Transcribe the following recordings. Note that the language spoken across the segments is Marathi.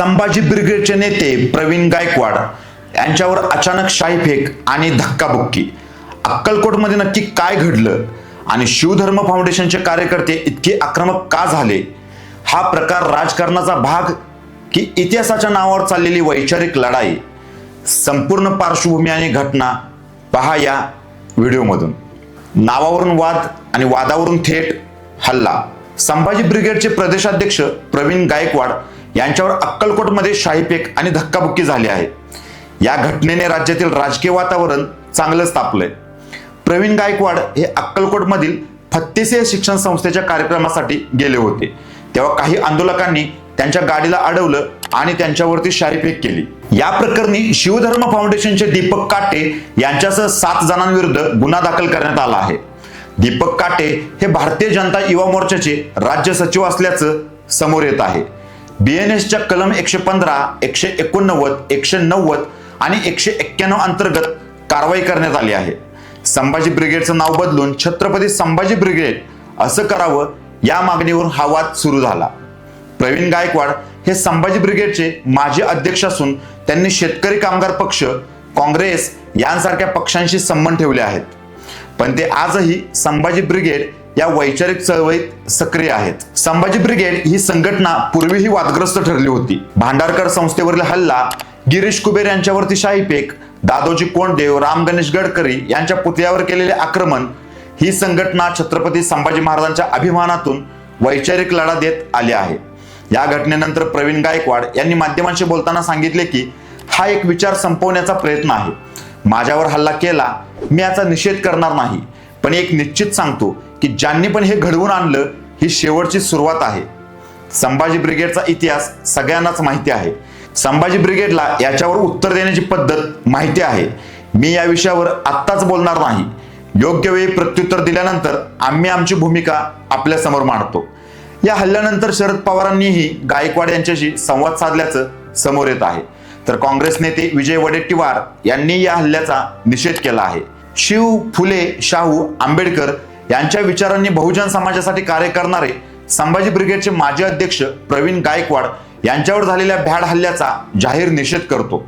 संभाजी ब्रिगेडचे नेते प्रवीण गायकवाड यांच्यावर अचानक शाईफेक आणि धक्काबुक्की. अक्कलकोटमध्ये नक्की काय घडलं? आणि शिवधर्म फाउंडेशनचे कार्यकर्ते इतके आक्रमक का झाले? हा प्रकार राजकारणाचा भाग की इतिहासाच्या नावावर चाललेली वैचारिक लढाई? संपूर्ण पार्श्वभूमी आणि घटना पहा या व्हिडिओमधून. नावावरून वाद आणि वादावरून थेट हल्ला. संभाजी ब्रिगेडचे प्रदेशाध्यक्ष प्रवीण गायकवाड यांच्यावर अक्कलकोटमध्ये शाहीपेक आणि धक्काबुक्की झाली आहे. या घटनेने राज्यातील राजकीय वातावरण चांगलंच तापलंय प्रवीण गायकवाड हे अक्कलकोटमधील फत्तेसे शिक्षण संस्थेच्या कार्यक्रमासाठी गेले होते. तेव्हा काही आंदोलकांनी त्यांच्या गाडीला अडवलं आणि त्यांच्यावरती शारीफेक केली. या प्रकरणी शिवधर्म फाउंडेशनचे दीपक काटे यांच्यासह सात जणांविरुद्ध गुन्हा दाखल करण्यात आला आहे. दीपक काटे हे भारतीय जनता युवा मोर्चाचे राज्य सचिव असल्याचं समोर येत आहे. बीएनएसच्या कलम एकशे पंधरा एकशे एकोणनव्वद एकशे नव्वद आणि एकशे एक्क्याण्णव अंतर्गत कारवाई करण्यात आली आहे. संभाजी ब्रिगेडचं नाव बदलून छत्रपती संभाजी ब्रिगेड असं करावं या मागणीवर हा वाद सुरू झाला. प्रवीण गायकवाड हे संभाजी ब्रिगेडचे माजी अध्यक्ष असून त्यांनी शेतकरी कामगार पक्ष काँग्रेस यांसारख्या पक्षांशी संबंध ठेवले आहेत. पण ते आजही संभाजी ब्रिगेड या वैचारिक चळवळीत सक्रिय आहेत. संभाजी ब्रिगेड ही संघटना पूर्वीही वादग्रस्त ठरली होती. भांडारकर संस्थेवरील हल्ला गिरीश कुबेर यांच्यावरती शाहीपेक दादोजी कोंडदेव राम गणेश गडकरी यांच्या पुतळ्यावर केलेले आक्रमण ही संघटना छत्रपती संभाजी महाराजांच्या अभिमानातून वैचारिक लढा देत आली आहे. या घटनेनंतर प्रवीण गायकवाड यांनी माध्यमांशी बोलताना सांगितले की हा एक विचार संपवण्याचा प्रयत्न आहे. माझ्यावर हल्ला केला मी याचा निषेध करणार नाही. पण एक निश्चित सांगतो की ज्यांनी पण हे घडवून आणलं ही शेवटची सुरुवात आहे. संभाजी ब्रिगेडचा इतिहास सगळ्यांनाच माहिती आहे. संभाजी ब्रिगेडला याच्यावर उत्तर देण्याची पद्धत माहिती आहे. मी या विषयावर आत्ताच बोलणार नाही. योग्य वेळी प्रत्युत्तर दिल्यानंतर आम्ही आमची भूमिका आपल्यासमोर मांडतो. या हल्ल्यानंतर शरद पवारांनीही गायकवाड यांच्याशी संवाद साधल्याचं समोर येत आहे. तर काँग्रेस नेते विजय वडेट्टीवार यांनी या हल्ल्याचा निषेध केला आहे. शिव फुले शाहू आंबेडकर यांच्या विचारांनी बहुजन समाजासाठी कार्य करणारे संभाजी ब्रिगेडचे माजी अध्यक्ष प्रवीण गायकवाड यांच्यावर झालेल्या भ्याड हल्ल्याचा जाहीर निषेध करतो.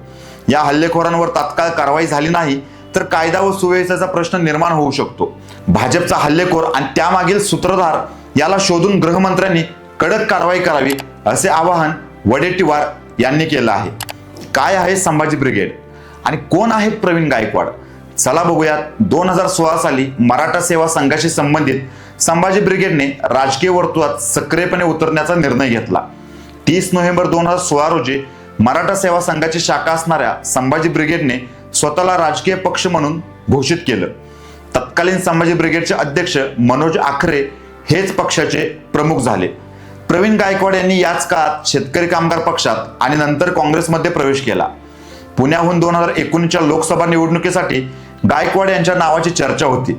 या हल्लेखोरांवर तात्काळ कारवाई झाली नाही तर कायदा व सुव्यवस्थेचा प्रश्न निर्माण होऊ शकतो. भाजपचा हल्लेखोर आणि त्यामागील सूत्रधार याला शोधून गृहमंत्र्यांनी कडक कारवाई करावी असे आवाहन वडेट्टीवार यांनी केलं आहे. काय आहे संभाजी ब्रिगेड? आणि कोण आहेत प्रवीण गायकवाड? चला बघूयात. दोन हजार सोळा साली मराठा सेवा संघाशी संबंधित संभाजी ब्रिगेडने राजकीय वर्तुळात सक्रियपणे उतरण्याचा निर्णय घेतला. तीस नोव्हेंबर दोन हजार सोळा रोजी मराठा सेवा संघाची शाखा असणाऱ्या संभाजी ब्रिगेडने स्वतःला राजकीय पक्ष म्हणून घोषित केलं. तत्कालीन संभाजी ब्रिगेडचे अध्यक्ष मनोज आखरे हेच पक्षाचे प्रमुख झाले. प्रवीण गायकवाड यांनी याच काळात शेतकरी कामगार पक्षात आणि नंतर काँग्रेसमध्ये प्रवेश केला. पुण्याहून दोन हजार एकोणीसच्या लोकसभा निवडणुकीसाठी गायकवाड यांच्या नावाची चर्चा होती.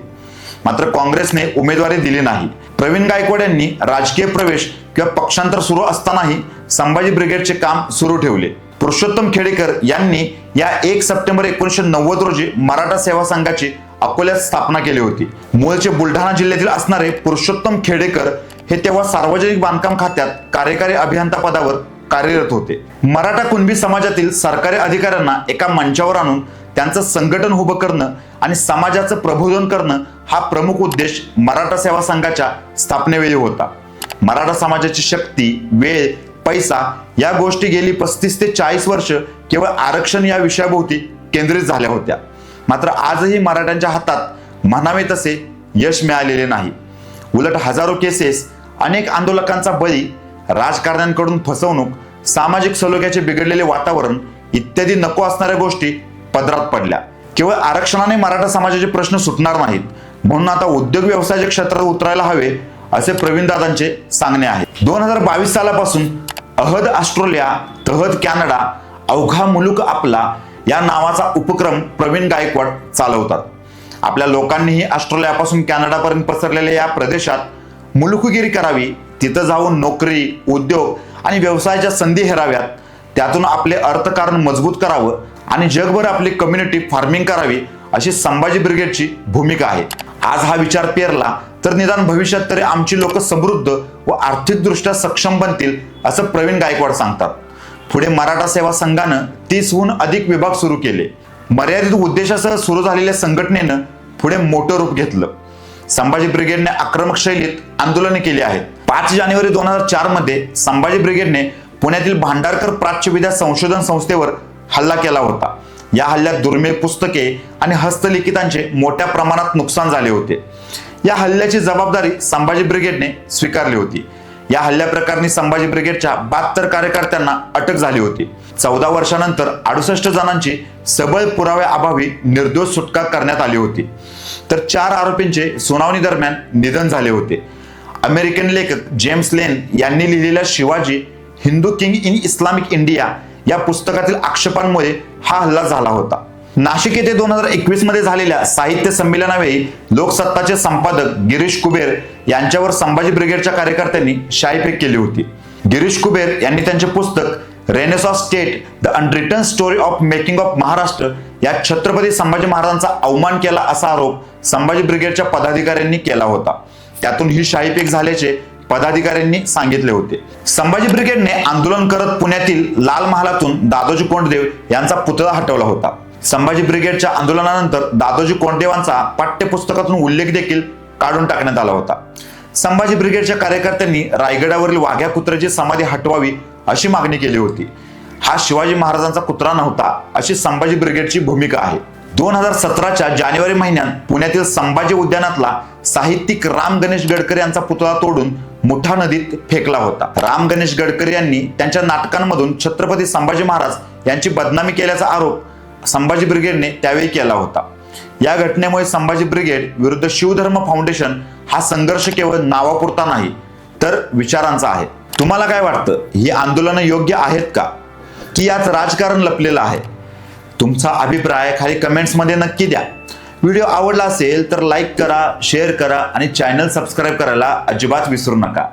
मात्र काँग्रेसने उमेदवारी दिली नाही. प्रवीण गायकवाड यांनी राजकीय प्रवेश किंवा पक्षांतर सुरू असतानाही संभाजी ब्रिगेडचे काम सुरू ठेवले. पुरुषोत्तम खेडेकर यांनी या एक सप्टेंबर एकोणीसशे नव्वद रोजी मराठा सेवा संघाची अकोल्यात स्थापना केली होती. मूळचे बुलढाणा जिल्ह्यातील असणारे पुरुषोत्तम खेडेकर हे तेव्हा सार्वजनिक बांधकाम खात्यात कार्यकारी अभियंता पदावर कार्यरत होते. मराठा कुणबी समाजातील सरकारी अधिकाऱ्यांना एका मंचावर आणून त्यांचं संघटन उभं करणं आणि समाजाचं प्रबोधन करणं हा प्रमुख उद्देश मराठा सेवा संघाच्या स्थापनेवेळी होता. मराठा समाजाची शक्ती वेळ पैसा या गोष्टी गेली पस्तीस ते चाळीस वर्ष केवळ आरक्षण या विषयाभोवती केंद्रित झाल्या होत्या. मात्र आजही मराठ्यांच्या हातात म्हणावे तसे यश मिळालेले नाही. उलट हजारो केसेस अनेक आंदोलकांचा बळी राजकारण्यांकडून फसवणूक सामाजिक सलोख्याचे बिघडलेले वातावरण इत्यादी नको असणाऱ्या गोष्टी पदरात पडल्या. केवळ आरक्षणाने मराठा समाजाचे प्रश्न सुटणार नाहीत. म्हणून आता उद्योग व्यवसायाच्या क्षेत्रात उतरायला हवे असे प्रवीणदादांचे सांगणे आहे. दोन हजार बावीस सालापासून अहद ऑस्ट्रेलिया तहद कॅनडा अवघा मुलुक आपला या नावाचा उपक्रम प्रवीण गायकवाड चालवतात. आपल्या लोकांनीही ऑस्ट्रेलियापासून कॅनडापर्यंत पसरलेल्या या प्रदेशात मुलुखगिरी करावी तिथं जाऊन नोकरी उद्योग आणि व्यवसायाच्या संधी हेराव्यात. त्यातून आपले अर्थकारण मजबूत करावं आणि जगभर आपली कम्युनिटी फार्मिंग करावी अशी संभाजी ब्रिगेडची भूमिका आहे. आज हा विचार पेरला तर निदान भविष्यात तरी आमची लोक समृद्ध व आर्थिकदृष्ट्या सक्षम बनतील असं प्रवीण गायकवाड सांगतात. पुढे मराठा सेवा संघानं तीसहून अधिक विभाग सुरू केले. मर्यादित उद्देशासह सुरू झालेल्या संघटनेनं पुढे मोठं रूप घेतलं. संभाजी ब्रिगेडने आक्रमक शैलीत आंदोलने केली आहेत. पाच जानेवारी दोन हजार चारमध्ये संभाजी ब्रिगेडने पुण्यातील भांडारकर प्राच्यविद्या संशोधन संस्थेवर हल्ला केला होता. या हल्ल्यात दुर्मिळ पुस्तके आणि हस्तलिखितांचे मोठ्या प्रमाणात नुकसान झाले होते. या हल्ल्याची जबाबदारी संभाजी ब्रिगेडने स्वीकारली होती. या हल्ल्याप्रकरणी संभाजी ब्रिगेडच्या बहात्तर कार्यकर्त्यांना अटक झाली होती. चौदा वर्षानंतर अडुसष्ट जणांची सबळ पुराव्याअभावी निर्दोष सुटका करण्यात आली होती. तर चार आरोपींचे सुनावणी दरम्यान निधन झाले होते. अमेरिकन लेखक जेम्स लेन यांनी लिहिलेल्या Shivaji Hindu king in Islamic India या पुस्तकातील आक्षेपांमुळे हा हल्ला झाला होता. नाशिक येथे दोन हजार एकवीसमध्ये झालेल्या साहित्य संमेलनावेळी लोकसत्ताचे संपादक गिरीश कुबेर यांच्यावर संभाजी ब्रिगेडच्या कार्यकर्त्यांनी शाईफेक केली होती. गिरीश कुबेर यांनी त्यांचे पुस्तक renaissance state the unreturned story of making of Maharashtra या छत्रपती संभाजी महाराजांचा अवमान केला असा आरोप संभाजी ब्रिगेडच्या पदाधिकाऱ्यांनी केला होता. त्यातून ही शाहीपेक झाल्याचे पदाधिकाऱ्यांनी सांगितले होते. संभाजी ब्रिगेडने आंदोलन करत पुण्यातील लाल महालातून दादोजी कोंडदेव यांचा पुतळा हटवला होता. संभाजी ब्रिगेडच्या आंदोलनानंतर दादोजी कोंडदेवांचा पाठ्यपुस्तकातून उल्लेख देखील काढून टाकण्यात आला होता. संभाजी ब्रिगेडच्या कार्यकर्त्यांनी रायगडावरील वाघ्या कुत्र्याची समाधी हटवावी अशी मागणी केली होती. हा शिवाजी महाराजांचा कुत्रा नव्हता अशी संभाजी ब्रिगेडची भूमिका आहे. दोन हजार सतराच्या जानेवारी महिन्यात पुण्यातील संभाजी उद्यानातला साहित्यिक राम गणेश गडकरी यांचा पुतळा तोडून मुठा नदीत फेकला होता. राम गणेश गडकरी यांनी त्यांच्या नाटकांमधून छत्रपती संभाजी महाराज यांची बदनामी केल्याचा आरोप संभाजी ब्रिगेडने त्यावेळी केला होता. या घटनेमुळे संभाजी ब्रिगेड विरुद्ध शिवधर्म फाउंडेशन हा संघर्ष केवळ नावापुरता नाही तर विचारांचा आहे. तुम्हाला काय वाटतं? ही आंदोलनं योग्य आहेत का? की यात राजकारण लपलेलं आहे? तुमचा अभिप्राय खाली कमेंट्समध्ये नक्की द्या. व्हिडिओ आवडला असेल तर लाईक करा शेअर करा आणि चॅनल सबस्क्राईब करायला अजिबात विसरू नका.